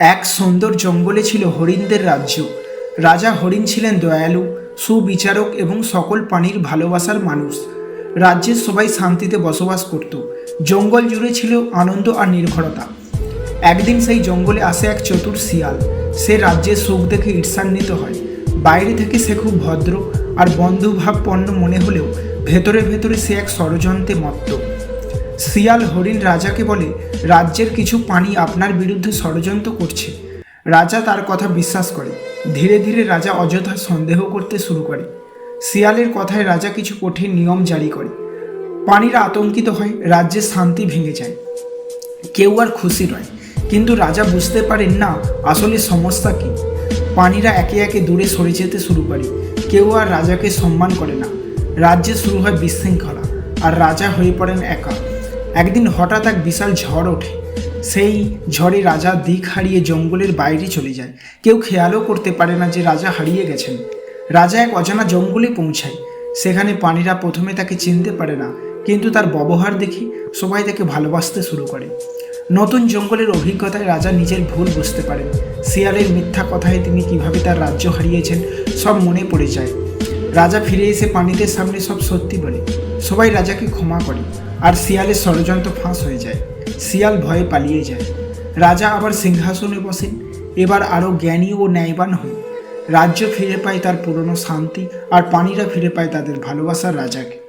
এক সুন্দর জঙ্গলে ছিল হরিণদের রাজ্য। রাজা হরিণ ছিলেন দয়ালু, সুবিচারক এবং সকল প্রাণীর ভালোবাসার মানুষ। রাজ্যের সবাই শান্তিতে বসবাস করত। জঙ্গল জুড়ে ছিল আনন্দ আর নির্ভরতা। একদিন সেই জঙ্গলে আসে এক চতুর শিয়াল। সে রাজ্যের সুখ দেখে ঈর্ষান্বিত হয়। বাইরে থেকে সে খুব ভদ্র আর বন্ধুভাবপন্ন মনে হলেও ভেতরে ভেতরে সে এক ষড়যন্ত্রে মত্ত। শিয়াল হরিণ রাজাকে বলে, রাজ্যের কিছু পানি আপনার বিরুদ্ধে ষড়যন্ত্র করছে। রাজা তার কথা বিশ্বাস করে। ধীরে ধীরে রাজা অযথা সন্দেহ করতে শুরু করে। শিয়ালের কথায় রাজা কিছু কঠিন নিয়ম জারি করে। পানিরা আতঙ্কিত হয়, রাজ্যের শান্তি ভেঙে যায়। কেউ আর খুশি নয়। কিন্তু রাজা বুঝতে পারেন না, আসলে সমস্যা কী। পানিরা একে একে দূরে সরে যেতে শুরু করে। কেউ আর রাজাকে সম্মান করে না। রাজ্যে শুরু হয় বিশৃঙ্খলা, আর রাজা হয়ে পড়েন একা। একদিন হঠাৎ এক বিশাল ঝড় ওঠে। সেই ঝড়ে রাজা দিক হারিয়ে জঙ্গলের বাইরে চলে যায়। কেউ খেয়ালও করতে পারে না যে রাজা হারিয়ে গেছেন। রাজা এক অজানা জঙ্গলে পৌঁছায়। সেখানে পানিরা প্রথমে তাকে চিনতে পারে না, কিন্তু তার ব্যবহার দেখে সবাই তাকে ভালোবাসতে শুরু করে। নতুন জঙ্গলের অভিজ্ঞতায় রাজা নিজের ভুল বুঝতে পারেন। শিয়ালের মিথ্যা কথায় তিনি কীভাবে তার রাজ্য হারিয়েছেন সব মনে পড়ে যায়। রাজা ফিরে এসে পানিদের সামনে সব সত্যি বলে। সবাই রাজাকে ক্ষমা করে, আর শিয়ালের ষড়যন্ত্র ফাঁস হয়ে যায়। শিয়াল ভয়ে পালিয়ে যায়। রাজা আবার সিংহাসনে বসেন এবার আরও জ্ঞানী ও ন্যায়বান হয়। রাজ্য ফিরে পায় তার পুরনো শান্তি, আর পানিরা ফিরে পায় তাদের ভালোবাসার রাজাকে।